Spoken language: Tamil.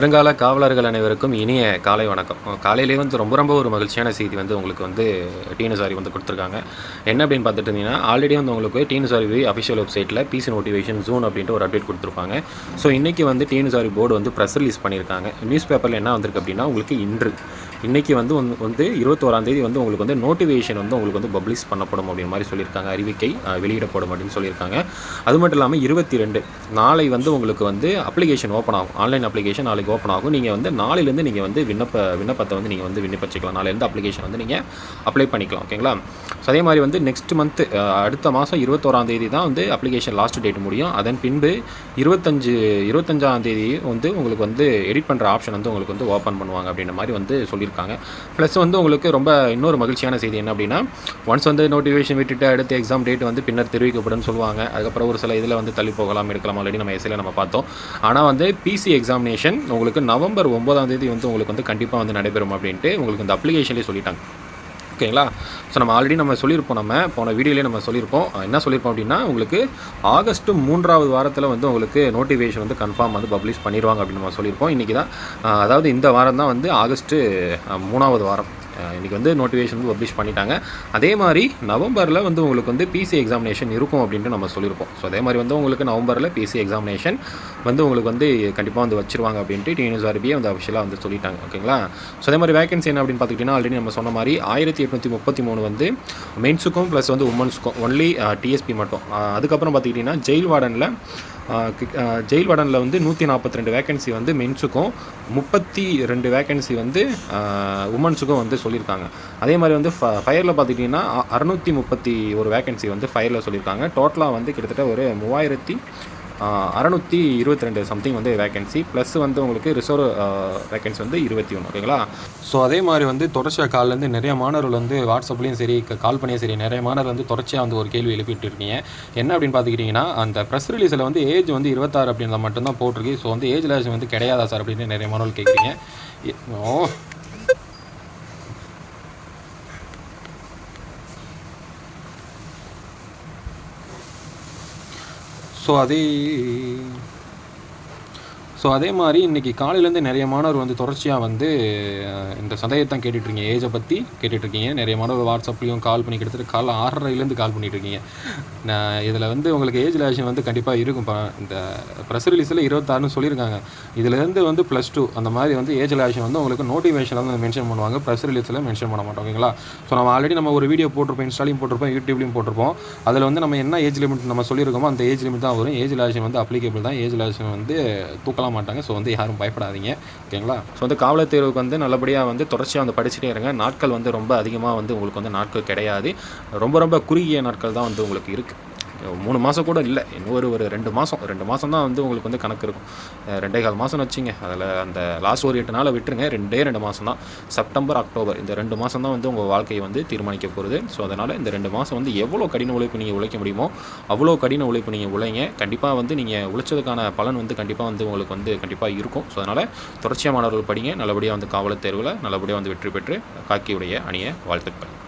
வருங்கால காவலர்கள் அனைவருக்கும் இனிய காலை வணக்கம். காலையிலேயே வந்து ரொம்ப ரொம்ப ஒரு மகிழ்ச்சியான செய்தி வந்து உங்களுக்கு வந்து டிஎன்எஸ்ஆரி வந்து கொடுத்துருக்காங்க. என்ன அப்படின்னு பார்த்துட்டு இருந்தீங்கன்னா ஆல்ரெடி வந்து உங்களுக்கு டிஎன்எஸ்ஆரி அஃபிஷியல் வெப்சைட்டில் பிசி நோட்டிஃபிகேஷன் ஜூன் அப்படின்ட்டு ஒரு அப்டேட் கொடுத்துருப்பாங்க. ஸோ இன்றைக்கி வந்து டிஎன்எஸ்ஆரி போர்டு வந்து ப்ரெஸ் ரிலீஸ் பண்ணியிருக்காங்க. நியூஸ் பேப்பரில் என்ன வந்திருக்கு அப்படின்னா உங்களுக்கு இன்று. இன்றைக்கி வந்து வந்து- இருபத்தோராந்தேதி இருபத்தோராம் தேதி வந்து உங்களுக்கு வந்து நோட்டிஃபிகேஷன் வந்து உங்களுக்கு வந்து பப்ளிஷ் பண்ணப்படும் அப்படின்னு மாதிரி சொல்லியிருக்காங்க. அறிவிக்கை வெளியிடப்படும் அப்படின்னு சொல்லியிருக்காங்க. அது மட்டும் இல்லாமல் இருபத்தி ரெண்டு நாளை வந்து உங்களுக்கு வந்து அப்ளிகேஷன் ஓப்பன் ஆகும். ஆன்லைன் அப்ளிகேஷன் நாளைக்கு ஓப்பன் ஆகும். நீங்கள் வந்து நாளையிலேருந்து நீங்கள் வந்து விண்ணப்ப விண்ணப்பத்தை வந்து நீங்கள் வந்து விண்ணப்பிச்சிக்கலாம். நாளையிலேருந்து அப்ளிகேஷன் வந்து நீங்கள் அப்ளை பண்ணிக்கலாம். ஓகேங்களா ஸோ அதே மாதிரி வந்து நெக்ஸ்ட் மந்த் அடுத்த மாதம் இருபத்தோராம் தேதி தான் வந்து அப்ளிகேஷன் லாஸ்ட் டேட் முடியும். அதன் பின்பு இருபத்தஞ்சு இருபத்தஞ்சாம் தேதி வந்து உங்களுக்கு வந்து எடிட் பண்ணுற ஆப்ஷன் வந்து உங்களுக்கு வந்து ஓப்பன் பண்ணுவாங்க அப்படின்ற மாதிரி வந்து சொல்லியிருக்காங்க. ப்ளஸ் வந்து உங்களுக்கு ரொம்ப இன்னொரு மகிழ்ச்சியான செய்தி என்ன அப்படின்னா ஒன்ஸ் வந்து நோட்டிஃபிகேஷன் விட்டுட்டு அடுத்த எக்ஸாம் டேட் வந்து பின்னர் தெரிவிக்கப்படும் சொல்லுவாங்க. அதுக்கப்புறம் ஒரு சில இதில் வந்து தள்ளி போகலாம் எடுக்கலாம் ஆல்ரெடி நம்ம எஸ்ஐயில் நம்ம பார்த்தோம். ஆனால் வந்து பிசி எக்ஸாமினேஷன் உங்களுக்கு நவம்பர் ஒன்பதாம் தேதி வந்து உங்களுக்கு வந்து கண்டிப்பாக வந்து நடைபெறும் அப்படின்ட்டு உங்களுக்கு இந்த அப்ளிகேஷன்லேயே சொல்லிட்டாங்க. ஓகேங்களா? ஸோ நம்ம ஆல்ரெடி நம்ம சொல்லியிருப்போம் நம்ம போன வீடியோலேயே நம்ம சொல்லியிருப்போம். என்ன சொல்லியிருப்போம் அப்படின்னா உங்களுக்கு ஆகஸ்ட் மூன்றாவது வாரத்தில் வந்து உங்களுக்கு நோட்டிஃபிகேஷன் வந்து கன்ஃபார்ம் வந்து பப்ளிஷ் பண்ணிடுவாங்க அப்படின்னு நம்ம சொல்லியிருப்போம். இன்றைக்கி தான் அதாவது இந்த வாரம் தான் வந்து ஆகஸ்ட்டு மூணாவது வாரம். இன்றைக்கி வந்து நோட்டிஃபிகேஷன் வந்து பப்ளிஷ் பண்ணிட்டாங்க. அதே மாதிரி நவம்பரில் வந்து உங்களுக்கு வந்து பிசி எக்ஸாமினேஷன் இருக்கும் அப்படின்ட்டு நம்ம சொல்லியிருப்போம். ஸோ அதே மாதிரி வந்து உங்களுக்கு நவம்பரில் பிசி எக்ஸாமினேஷன் வந்து உங்களுக்கு வந்து கண்டிப்பாக வந்து வச்சிருவாங்க அப்படின்ட்டு டிஎன்எஸ்ஆர்பியே வந்து அஃபிஷியலாக வந்து சொல்லிட்டாங்க. ஓகேங்களா ஸோ அதே மாதிரி வேகன்சி என்ன அப்படின்னு பார்த்துக்கிட்டிங்கன்னா ஆல்ரெடி நம்ம சொன்ன மாதிரி ஆயிரத்தி எட்நூற்றி முப்பத்தி மூணு வந்து மென்ஸுக்கும் ப்ளஸ் வந்து உமன்ஸுக்கும் ஒன்லி டிஎஸ்பி மட்டும். அதுக்கப்புறம் பார்த்துக்கிட்டிங்கன்னா ஜெயில் வார்டனில் ஜெயில் வடனில் வந்து நூற்றி நாற்பத்தி ரெண்டு வேகன்சி வந்து மென்ஸுக்கும் முப்பத்தி ரெண்டு வேகன்சி வந்து உமன்ஸுக்கும் வந்து சொல்லியிருக்காங்க அதே மாதிரி வந்து ஃபயரில் பார்த்துக்கிட்டிங்கன்னா அறுநூற்றி முப்பத்தி ஒரு வேகன்சி வந்து ஃபயரில் சொல்லியிருக்காங்க டோட்டலாக வந்து கிட்டத்தட்ட ஒரு மூவாயிரத்தி அறநூற்றி இருபத்தி ரெண்டு சம்திங் வந்து வேகன்சி ப்ளஸ் வந்து உங்களுக்கு ரிசர்வ் வேகன்சி வந்து இருபத்தி ஒன்று ஓகேங்களா ஸோ அதே மாதிரி வந்து தொடர்ச்சியாக கால்லேருந்து நிறைய மாணவர்கள் வந்து வாட்ஸ்அப்லேயும் சரி கால் பண்ணியும் சரி நிறைய மாணவர்கள் வந்து தொடர்ச்சியாக வந்து ஒரு கேள்வி எழுப்பிட்டு இருக்கீங்க. என்ன அப்படின்னு பார்த்துக்கிட்டிங்கன்னா அந்த ப்ரெஸ் ரிலீஸில் வந்து ஏஜ் வந்து இருபத்தாறு அப்படின்றத மட்டும்தான் போட்டிருக்கு. ஸோ வந்து ஏஜ் லேஜ் வந்து கிடையாதா சார் அப்படின்னு நிறைய மாணவர்கள் கேட்குறீங்க ஓ ஸோ அதே ஸோ அதே மாதிரி இன்றைக்கி காலையிலேருந்து நிறைய மாணவர் வந்து தொடர்ச்சியாக வந்து இந்த சந்தேகத்தான் கேட்டுட்ருக்கீங்க. ஏஜை பற்றி கேட்டுட்ருக்கீங்க. நிறைய மாணவர் வாட்ஸ்அப்லேயும் கால் பண்ணி கிட்டத்தட்ட காலை ஆறரைலேருந்து கால் பண்ணிகிட்ருக்கீங்க நான் இதில் வந்து உங்களுக்கு ஏஜ் ரிலேஷன் வந்து கண்டிப்பாக இருக்கும். இந்த ப்ரெஸ் ரிலீஸில் இருபத்தாறுன்னு சொல்லியிருக்காங்க. இதுலேருந்து வந்து ப்ளஸ் டூ அந்த மாதிரி வந்து ஏஜ் ரிலேஷன் வந்து உங்களுக்கு நோட்டிஃபிகேஷனில் வந்து மென்ஷன் பண்ணுவாங்க. ப்ரெஸ் ரிலீஸில் மென்ஷன் பண்ண மாட்டோம் ஓகேங்களா? ஸோ நம்ம ஆல்ரெடி நம்ம ஒரு வீடியோ போட்டிருப்போம் இன்ஸ்டாலையும் போட்டிருப்போம் யூடியூப்லையும் போட்டிருப்போம். அதில் வந்து நம்ம என்ன ஏஜ் லிமிட் நம்ம சொல்லியிருக்கோமோ அந்த ஏஜ் லிமிட் தான் வரும். ஏஜ் ரிலேஷன் வந்து அப்ளிகேபிள் தான். ஏஜ் ரிலேஷன் வந்து தூக்கலாம். மாட்டாங்க. ஸோ வந்து யாரும் பயப்படாதீங்க. ஓகேங்களா? ஸோ வந்து காவலர் தேர்வுக்கு வந்து நல்லபடியாக வந்து தொடர்ச்சியாக வந்து படிச்சுட்டே இருங்க. நாட்கள் வந்து ரொம்ப அதிகமாக வந்து உங்களுக்கு வந்து நாட்கள் கிடையாது. ரொம்ப ரொம்ப குறுகிய நாட்கள் தான் வந்து உங்களுக்கு இருக்குது மூணு மாதம் கூட இல்லை. இன்னும் ஒரு ஒரு ரெண்டு மாதம் ரெண்டு மாதம் தான் வந்து உங்களுக்கு வந்து கணக்கு இருக்கும். ரெண்டே கால் மாதம் வச்சிங்க. அதில் அந்த லாஸ்ட் ஒரு எட்டு நாளை விட்டுருங்க. ரெண்டே ரெண்டு மாதம் தான். செப்டம்பர் அக்டோபர் இந்த ரெண்டு மாதம் தான் வந்து உங்கள் வாழ்க்கையை வந்து தீர்மானிக்க போகிறது ஸோ அதனால் இந்த ரெண்டு மாதம் வந்து எவ்வளோ கடின உழைப்பு நீங்கள் உழைக்க முடியுமோ அவ்வளோ கடின உழைப்பு நீங்கள் உழைங்க. கண்டிப்பாக வந்து நீங்கள் உழைச்சதுக்கான பலன் வந்து கண்டிப்பாக வந்து உங்களுக்கு வந்து கண்டிப்பாக இருக்கும். ஸோ அதனால் தொடர்ச்சியாக மாணவர்கள் படிங்க. நல்லபடியாக வந்து காவலர் தேர்வில் நல்லபடியாக வந்து வெற்றி பெற்று காக்கியுடைய அணியை வாழ்த்துக்கள்.